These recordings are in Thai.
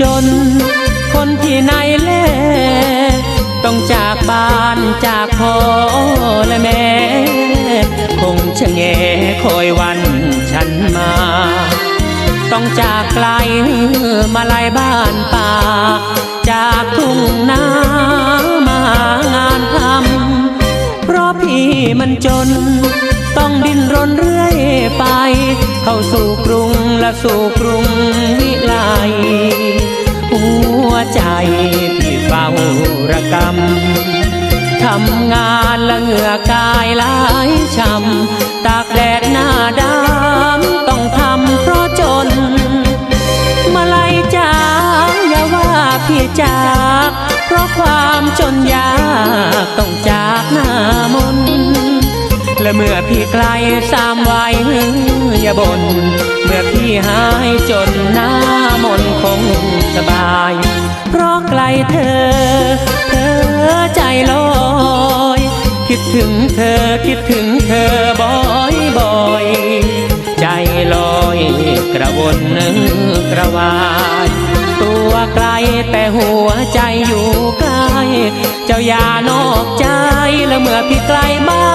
จน คนที่ไหนแลต้องจากบ้านจากพ่อและแม่ คงชะเงคอยวันฉันมา ต้องจากไกลมาลายบ้านป่า จากทุ่งนามางานทำเพราะพี่มันจน ต้องดิ้นรนเรื่อยไป เข้าสู่กรุงและสู่กรุงวิไลาระกำทำงานและเหงื่อกายหลายช้ำตากแดดหน้าดำต้องทำเพราะจน มาไล่จากอย่าว่าพี่จากเพราะความจนยากต้องจากหน้ามนและเมื่อพี่ไกลสามวัยอย่าบน่นเมื่อพี่หายจนหน้ามนคงสบาย เพราะไกลเธอ เธอใจลอยคิดถึงเธอคิดถึงเธอบ่อยบ่อยใจลอยกระวนนึงกระวายตัวไกลแต่หัวใจอยู่ใกล้เจ้าอย่านอกใจแล้วเมื่อพี่ไกลบ้าน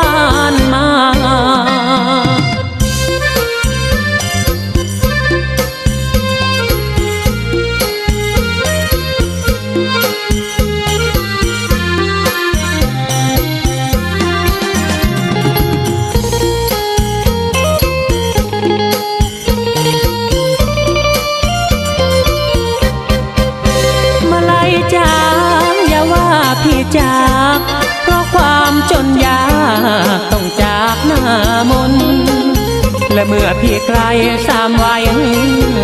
จาก เพราะความจนยากต้องจากหน้ามน และเมื่อพี่ไกลสามวัย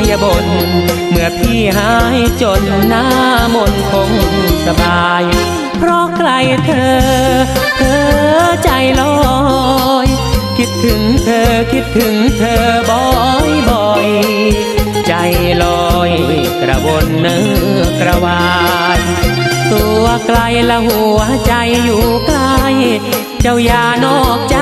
อย่าบน่นเมื่อพี่หายจนหน้ามนคงสบาย เพราะไกลเธอ เธอใจลอยคิดถึงเธอคิดถึงเธอบ่อยบ่อย ใจลอยกระวนเนื้อกระวา ไกลและหัวใจอยู่ใกล้ เจ้าอย่านอกใจ